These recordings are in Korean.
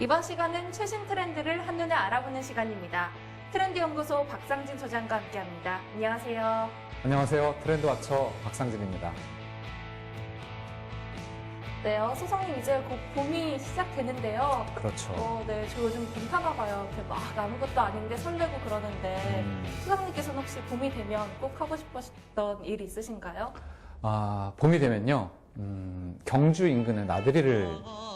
이번 시간은 최신 트렌드를 한눈에 알아보는 시간입니다. 트렌드 연구소 박상진 소장과 함께합니다. 안녕하세요. 안녕하세요. 트렌드 와처 박상진입니다. 네, 어, 소장님 이제 곧 봄이 시작되는데요. 그렇죠. 어, 네, 저 요즘 봄 타나 봐요. 이렇게 막 아무것도 아닌데 설레고 그러는데 음, 소장님께서는 혹시 봄이 되면 꼭 하고 싶으셨던 일이 있으신가요? 아, 봄이 되면요. 음, 경주 인근의 나들이를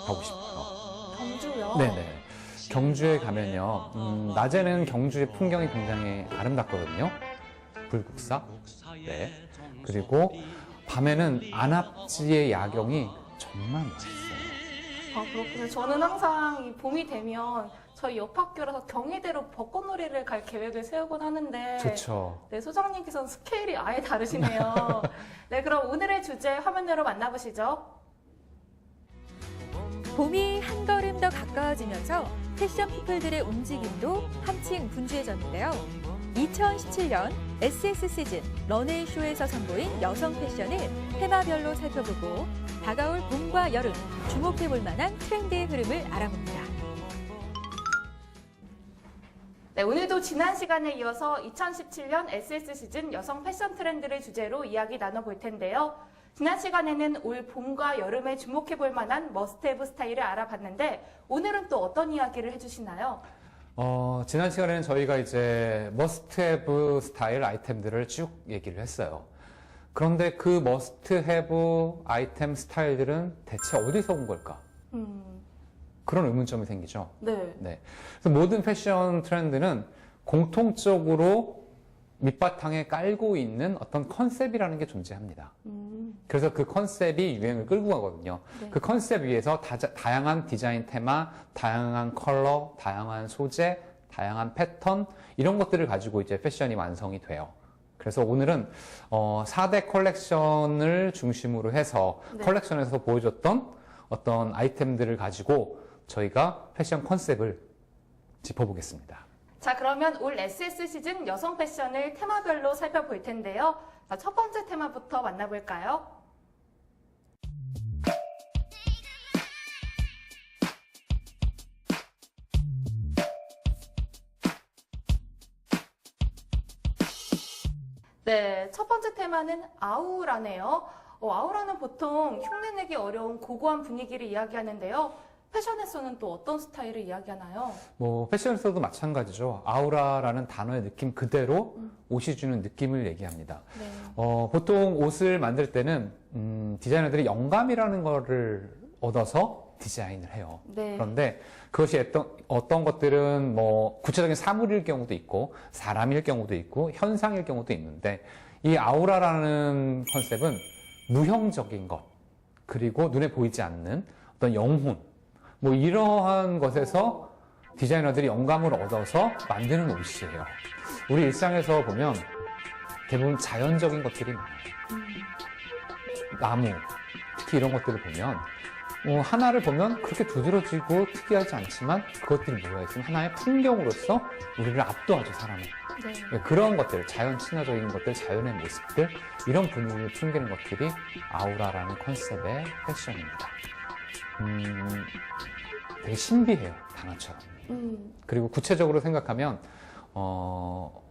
가고 싶어요. 경주요? 네네. 경주에 가면요. 음, 낮에는 경주의 풍경이 굉장히 아름답거든요. 불국사. 네. 그리고 밤에는 안압지의 야경이 정말 멋있어요. 아, 그렇군요. 저는 항상 이 봄이 되면 저희 옆 학교라서 경희대로 벚꽃놀이를 갈 계획을 세우곤 하는데 좋죠. 네, 소장님께서는 스케일이 아예 다르시네요. 네, 그럼 오늘의 주제 화면으로 만나보시죠. 봄이 한 걸음 더 가까워지면서 패션 피플들의 움직임도 한층 분주해졌는데요. 2017년 SS 시즌 런웨이 쇼에서 선보인 여성 패션을 테마별로 살펴보고 다가올 봄과 여름 주목해 볼 만한 트렌드의 흐름을 알아봅니다. 네, 오늘도 지난 시간에 이어서 2017년 SS 시즌 여성 패션 트렌드를 주제로 이야기 나눠볼 텐데요. 지난 시간에는 올 봄과 여름에 주목해 볼 만한 머스트헤브 스타일을 알아봤는데 오늘은 또 어떤 이야기를 해주시나요? 어, 지난 시간에는 저희가 이제 머스트 헤브 스타일 아이템들을 쭉 얘기를 했어요. 그런데 그 머스트 헤브 아이템 스타일들은 대체 어디서 온 걸까? 음, 그런 의문점이 생기죠. 네. 네. 그래서 모든 패션 트렌드는 공통적으로 밑바탕에 깔고 있는 어떤 컨셉이라는 게 존재합니다. 음, 그래서 그 컨셉이 유행을 끌고 가거든요. 네. 그 컨셉 위에서 다, 다양한 디자인 테마, 다양한 컬러, 다양한 소재, 다양한 패턴 이런 것들을 가지고 이제 패션이 완성이 돼요. 그래서 오늘은 어, 4대 컬렉션을 중심으로 해서 네. 컬렉션에서 보여줬던 어떤 아이템들을 가지고 저희가 패션 컨셉을 짚어보겠습니다. 자, 그러면 올 SS 시즌 여성 패션을 테마별로 살펴볼 텐데요. 자, 첫 번째 테마부터 만나볼까요? 네, 첫 번째 테마는 아우라네요. 어, 아우라는 보통 흉내내기 어려운 고고한 분위기를 이야기하는데요. 패션에서는 또 어떤 스타일을 이야기하나요? 뭐 패션에서도 마찬가지죠. 아우라라는 단어의 느낌 그대로 옷이 주는 느낌을 얘기합니다. 네. 어, 보통 옷을 만들 때는 음, 디자이너들이 영감이라는 거를 얻어서 디자인을 해요. 네. 그런데 그것이 어떤, 어떤 것들은 뭐 구체적인 사물일 경우도 있고 사람일 경우도 있고 현상일 경우도 있는데 이 아우라라는 컨셉은 무형적인 것 그리고 눈에 보이지 않는 어떤 영혼 뭐 이러한 것에서 디자이너들이 영감을 얻어서 만드는 옷이에요. 우리 일상에서 보면 대부분 자연적인 것들이 많아요. 나무, 특히 이런 것들을 보면 어, 하나를 보면 그렇게 두드러지고 특이하지 않지만 그것들이 뭐가 있으면 하나의 풍경으로서 우리를 압도하죠, 사람을. 네. 그런 것들, 자연 친화적인 것들, 자연의 모습들, 이런 분위기를 풍기는 것들이 아우라라는 컨셉의 패션입니다. 음, 되게 신비해요, 단어처럼. 음, 그리고 구체적으로 생각하면, 어,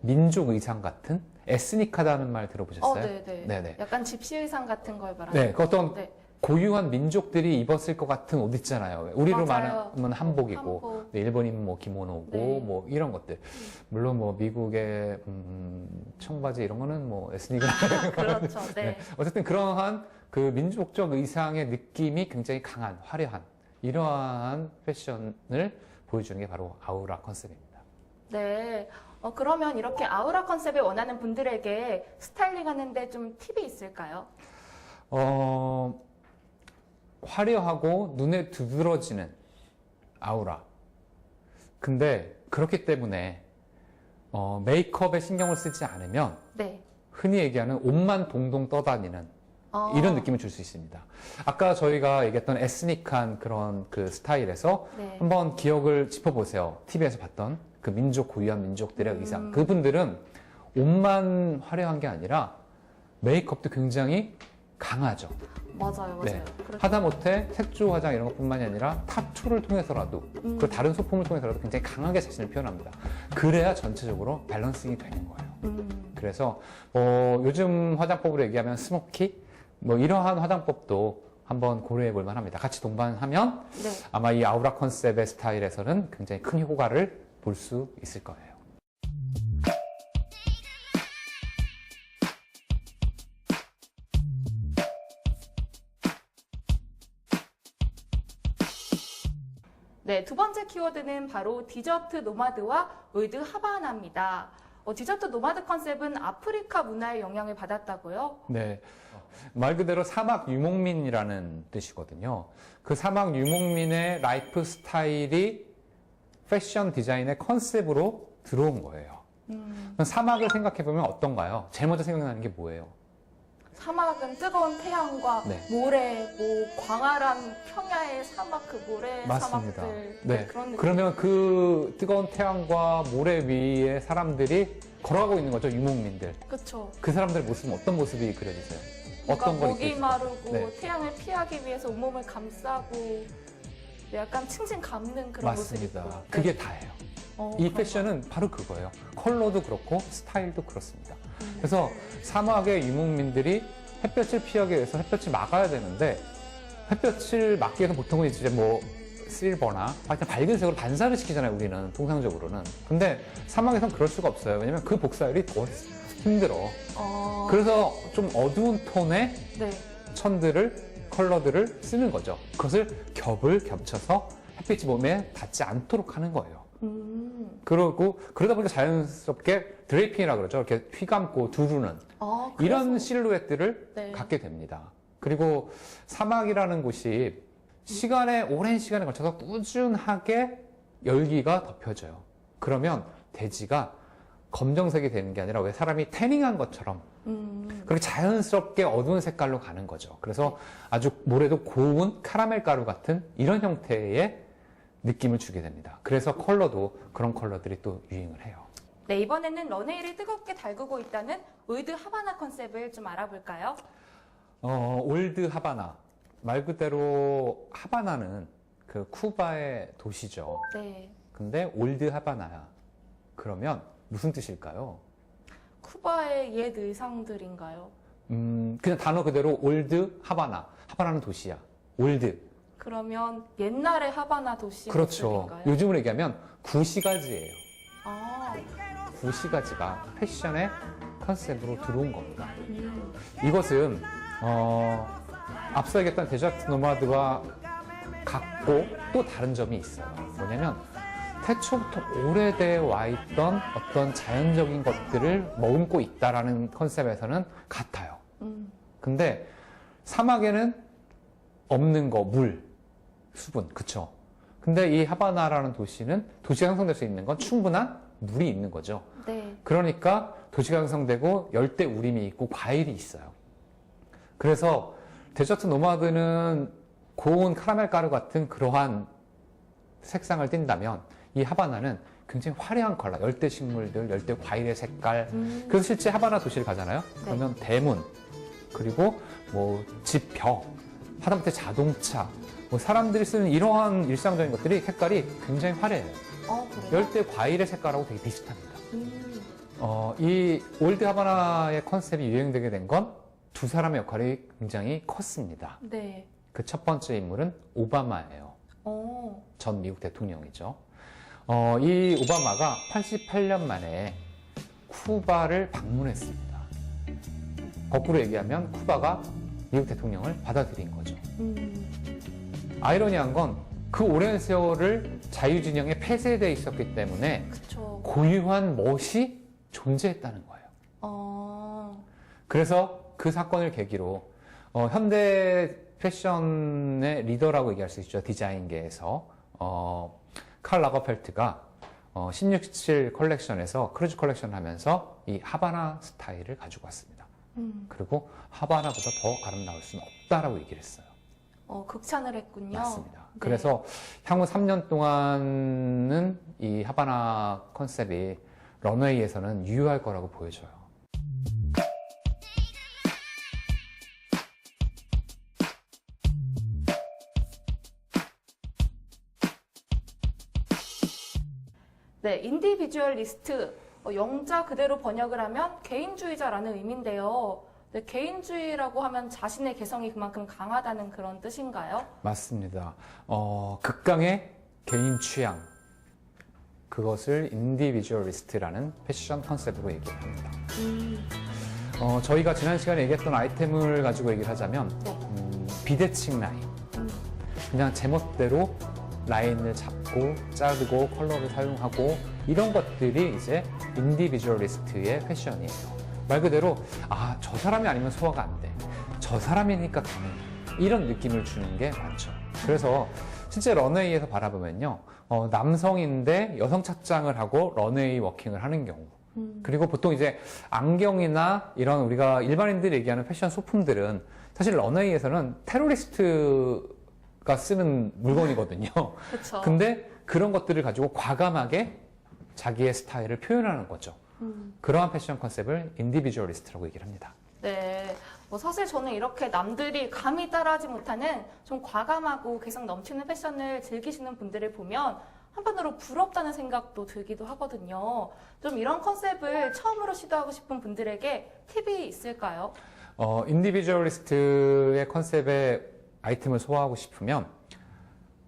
민족 의상 같은 에스닉하다는 말 어, 들어보셨어요? 네, 네. 네네. 약간 집시 의상 같은 걸 말하는 네, 그 어떤 네. 고유한 민족들이 입었을 것 같은 옷 있잖아요. 우리로 맞아요. 말하면 한복이고, 한복. 네, 일본이면 뭐 기모노고, 네. 뭐 이런 것들. 물론 뭐 미국의 음, 청바지 이런 거는 뭐 에스닉은 그렇죠. 네. 네. 어쨌든 그러한 그 민족적 의상의 느낌이 굉장히 강한, 화려한 이러한 패션을 보여주는 게 바로 아우라 컨셉입니다. 네. 어, 그러면 이렇게 아우라 컨셉을 원하는 분들에게 스타일링 하는데 좀 팁이 있을까요? 어, 화려하고 눈에 두드러지는 아우라. 근데 그렇기 때문에 어, 메이크업에 신경을 쓰지 않으면 네. 흔히 얘기하는 옷만 동동 떠다니는 어, 이런 느낌을 줄 수 있습니다. 아까 저희가 얘기했던 에스닉한 그런 그 스타일에서 네. 한번 기억을 짚어보세요. TV에서 봤던 그 민족 고유한 민족들의 음. 의상. 그분들은 옷만 화려한 게 아니라 메이크업도 굉장히 강하죠. 맞아요, 맞아요. 네. 그렇죠. 하다못해 색조 화장 이런 것뿐만이 아니라 타투를 통해서라도 음. 그 다른 소품을 통해서라도 굉장히 강하게 자신을 표현합니다. 그래야 전체적으로 밸런싱이 되는 거예요. 음, 그래서 뭐 요즘 화장법으로 얘기하면 스모키 뭐 이러한 화장법도 한번 고려해 볼 만합니다. 같이 동반하면 네. 아마 이 아우라 컨셉의 스타일에서는 굉장히 큰 효과를 볼 수 있을 거예요. 네, 두 번째 키워드는 바로 디저트 노마드와 올드 하바나입니다. 어, 디저트 노마드 컨셉은 아프리카 문화의 영향을 받았다고요? 네. 말 그대로 사막 유목민이라는 뜻이거든요. 그 사막 유목민의 라이프 스타일이 패션 디자인의 컨셉으로 들어온 거예요. 음, 사막을 생각해 보면 어떤가요? 제일 먼저 생각나는 게 뭐예요? 사막은 뜨거운 태양과 네. 모래, 뭐 광활한 평야의 사막 그 모래 맞습니다. 사막들 네. 그런 느낌. 그러면 그 뜨거운 태양과 모래 위에 사람들이 걸어가고 있는 거죠, 유목민들. 그렇죠. 그 사람들의 모습은 어떤 모습이 그려지세요? 어떤 그러니까 걸 목이 입고 마르고 네. 태양을 피하기 위해서 온몸을 감싸고 약간 칭칭 감는 그런 맞습니다. 있고. 그게 네. 다예요. 어, 이 그런 패션은 바로 그거예요. 컬러도 그렇고 스타일도 그렇습니다. 거. 음. 그래서 사막의 유목민들이 햇볕을 피하기 위해서 햇볕을 막아야 되는데 햇볕을 막기 위해서 보통은 이제 뭐 실버나 하여튼 밝은 색으로 반사를 시키잖아요 우리는 통상적으로는 근데 사막에선 그럴 수가 없어요 왜냐면 그 복사율이 더 힘들어 어, 그래서 좀 어두운 톤의 네. 천들을 컬러들을 쓰는 거죠 그것을 겹을 겹쳐서 햇빛이 몸에 닿지 않도록 하는 거예요 음. 그러고 그러다 보니까 자연스럽게 드레이핑이라 그러죠 이렇게 휘감고 두르는 아, 이런 실루엣들을 네. 갖게 됩니다. 그리고 사막이라는 곳이 시간에 오랜 시간에 걸쳐서 꾸준하게 열기가 덮여져요. 그러면 대지가 검정색이 되는 게 아니라 왜 사람이 태닝한 것처럼 음. 그렇게 자연스럽게 어두운 색깔로 가는 거죠. 그래서 아주 모래도 고운 카라멜 가루 같은 이런 형태의 느낌을 주게 됩니다. 그래서 컬러도 그런 컬러들이 또 유행을 해요. 네, 이번에는 런웨이를 뜨겁게 달구고 있다는 올드 하바나 컨셉을 좀 알아볼까요? 어, 올드 하바나. 말 그대로 하바나는 그 쿠바의 도시죠. 네. 근데 올드 하바나야. 그러면 무슨 뜻일까요? 쿠바의 옛 의상들인가요? 음, 그냥 단어 그대로 올드 하바나. 하바나는 도시야. 올드. 그러면 옛날의 하바나 도시 그렇죠. 모습인가요? 요즘으로 얘기하면 구시가지예요. 아, 구시가지가 패션의 컨셉으로 들어온 겁니다. 음. 이것은 어, 앞서 얘기했던 데저트 노마드와 같고 또 다른 점이 있어요. 뭐냐면 태초부터 오래되어 와 있던 어떤 자연적인 것들을 머금고 있다라는 컨셉에서는 같아요. 음. 근데 사막에는 없는 거, 물, 수분, 그쵸? 근데 이 하바나라는 도시는 도시가 형성될 수 있는 건 충분한 물이 있는 거죠. 네. 그러니까 도시가 형성되고 열대 우림이 있고 과일이 있어요. 그래서 데저트 노마드는 고운 카라멜 가루 같은 그러한 색상을 띈다면 이 하바나는 굉장히 화려한 컬러, 열대 식물들, 열대 과일의 색깔. 음. 그래서 실제 하바나 도시를 가잖아요. 네. 그러면 대문, 그리고 뭐 집 벽, 하다못해 자동차, 뭐 사람들이 쓰는 이러한 일상적인 것들이 색깔이 굉장히 화려해요. 어? 열대 과일의 색깔하고 되게 비슷합니다. 음. 어, 이 올드 하바나의 컨셉이 유행되게 된 건 두 사람의 역할이 굉장히 컸습니다. 네. 그 첫 번째 인물은 오바마예요. 어. 전 미국 대통령이죠. 어, 이 오바마가 88년 만에 쿠바를 방문했습니다. 거꾸로 얘기하면 쿠바가 미국 대통령을 받아들인 거죠. 음. 아이러니한 건 그 오랜 세월을 자유진영에 폐쇄되어 있었기 때문에 그쵸. 고유한 멋이 존재했다는 거예요. 어. 그래서 그 사건을 계기로 어, 현대 패션의 리더라고 얘기할 수 있죠. 디자인계에서 어, 칼 라거펠트가 어, 1617 컬렉션에서 크루즈 컬렉션을 하면서 이 하바나 스타일을 가지고 왔습니다. 음. 그리고 하바나보다 더 아름다울 수는 없다라고 얘기를 했어요. 어, 극찬을 했군요. 맞습니다. 네. 그래서 향후 3년 동안은 이 하바나 컨셉이 런웨이에서는 유효할 거라고 보여져요. 네, 인디비주얼리스트 어, 영자 그대로 번역을 하면 개인주의자라는 의미인데요. 네, 개인주의라고 하면 자신의 개성이 그만큼 강하다는 그런 뜻인가요? 맞습니다. 어, 극강의 개인 취향. 그것을 인디비주얼리스트라는 패션 컨셉으로 얘기를 합니다. 어, 저희가 지난 시간에 얘기했던 아이템을 가지고 얘기를 하자면 네. 음, 비대칭 라인. 음. 그냥 제멋대로 라인을 잡고 자르고 컬러를 사용하고 이런 것들이 이제 인디비주얼리스트의 패션이에요. 말 그대로 아 저 사람이 아니면 소화가 안 돼. 저 사람이니까 가능. 이런 느낌을 주는 게 많죠. 그래서 실제 런웨이에서 바라보면요. 어, 남성인데 여성 착장을 하고 런웨이 워킹을 하는 경우. 그리고 보통 이제 안경이나 이런 우리가 일반인들이 얘기하는 패션 소품들은 사실 런웨이에서는 테러리스트 가 쓰는 물건이거든요. 그렇죠. 근데 그런 것들을 가지고 과감하게 자기의 스타일을 표현하는 거죠. 음. 그러한 패션 컨셉을 인디비주얼리스트라고 얘기를 합니다. 네. 뭐 사실 저는 이렇게 남들이 감히 따라하지 못하는 좀 과감하고 개성 넘치는 패션을 즐기시는 분들을 보면 한편으로 부럽다는 생각도 들기도 하거든요. 좀 이런 컨셉을 처음으로 시도하고 싶은 분들에게 팁이 있을까요? 어, 인디비주얼리스트의 컨셉의 아이템을 소화하고 싶으면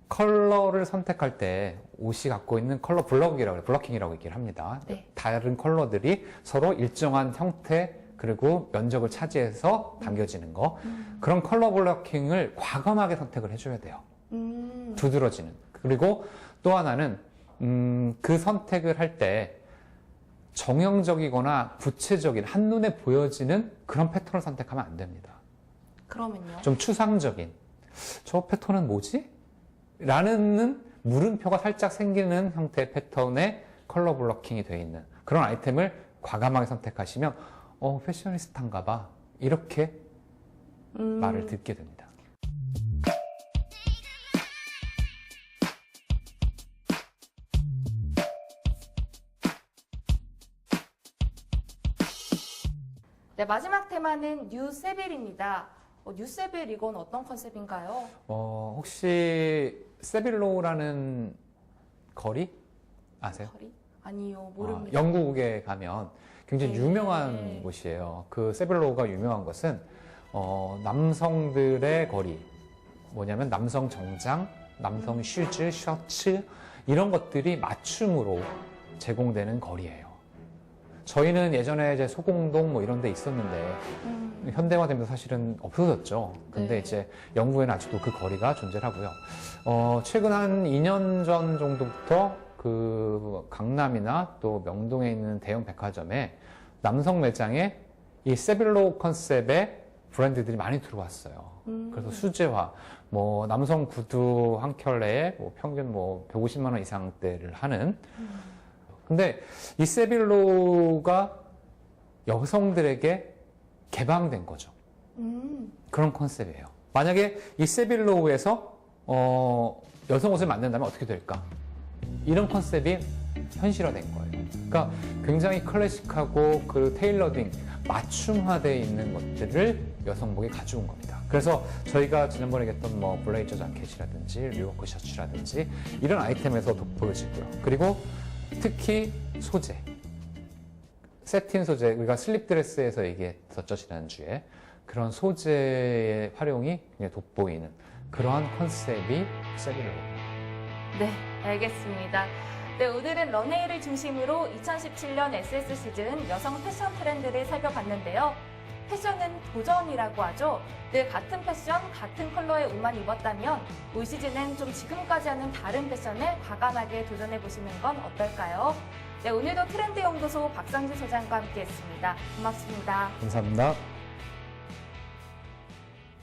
컬러를 선택할 때 옷이 갖고 있는 컬러 블럭이라고 해요. 블러킹이라고 얘기를 합니다. 네. 다른 컬러들이 서로 일정한 형태 그리고 면적을 차지해서 당겨지는 거 그런 컬러 블러킹을 과감하게 선택을 해줘야 돼요. 음. 두드러지는. 그리고 또 하나는 음, 그 선택을 할 때 정형적이거나 구체적인 한눈에 보여지는 그런 패턴을 선택하면 안 됩니다. 그러면요. 좀 추상적인 저 패턴은 뭐지? 라는 물음표가 살짝 생기는 형태의 패턴의 컬러 블러킹이 되어 있는 그런 아이템을 과감하게 선택하시면 어 패셔니스타인가 봐 이렇게 음. 말을 듣게 됩니다. 네, 마지막 테마는 뉴세빌입니다. 어, 뉴세빌 이건 어떤 컨셉인가요? 어 혹시 세빌로라는 거리 아세요? 거리? 아니요, 어, 모릅니다. 영국에 가면 굉장히 네. 유명한 곳이에요. 그 세빌로가 유명한 것은 어, 남성들의 거리 뭐냐면 남성 정장, 남성 슈즈, 셔츠 이런 것들이 맞춤으로 제공되는 거리예요. 저희는 예전에 이제 소공동 뭐 이런 데 있었는데 음, 현대화되면서 사실은 없어졌죠. 근데 네. 이제 영국에는 아직도 그 거리가 존재를 하고요. 어, 최근 한 2년 전 정도부터 그 강남이나 또 명동에 있는 대형 백화점에 남성 매장에 이 세빌로 컨셉의 브랜드들이 많이 들어왔어요. 음. 그래서 수제화, 뭐 남성 구두 한 켤레에 뭐 평균 뭐 150만 원 이상대를 하는. 근데 이 세빌로가 여성들에게 개방된 거죠. 음, 그런 컨셉이에요. 만약에 이 세빌로우에서 어, 여성 옷을 만든다면 어떻게 될까? 이런 컨셉이 현실화된 거예요. 그러니까 굉장히 클래식하고 그 테일러딩 맞춤화되어 있는 것들을 여성복에 가져온 겁니다. 그래서 저희가 지난번에 얘기했던 뭐 블레이저 자켓이라든지 리워크 셔츠라든지 이런 아이템에서 돋보여지고요. 그리고 특히 소재. 세틴 소재, 우리가 슬립 드레스에서 얘기했었죠, 지난주에. 그런 소재의 활용이 굉장히 돋보이는 그러한 컨셉이 세빌로입니다. 네, 알겠습니다. 네, 오늘은 런웨이를 중심으로 2017년 SS 시즌 여성 패션 트렌드를 살펴봤는데요. 패션은 도전이라고 하죠. 늘 같은 패션, 같은 컬러의 옷만 입었다면 올 시즌엔 좀 지금까지 하는 다른 패션을 과감하게 도전해 보시는 건 어떨까요? 네, 오늘도 트렌드 연구소 박상진 소장과 함께했습니다. 고맙습니다. 감사합니다.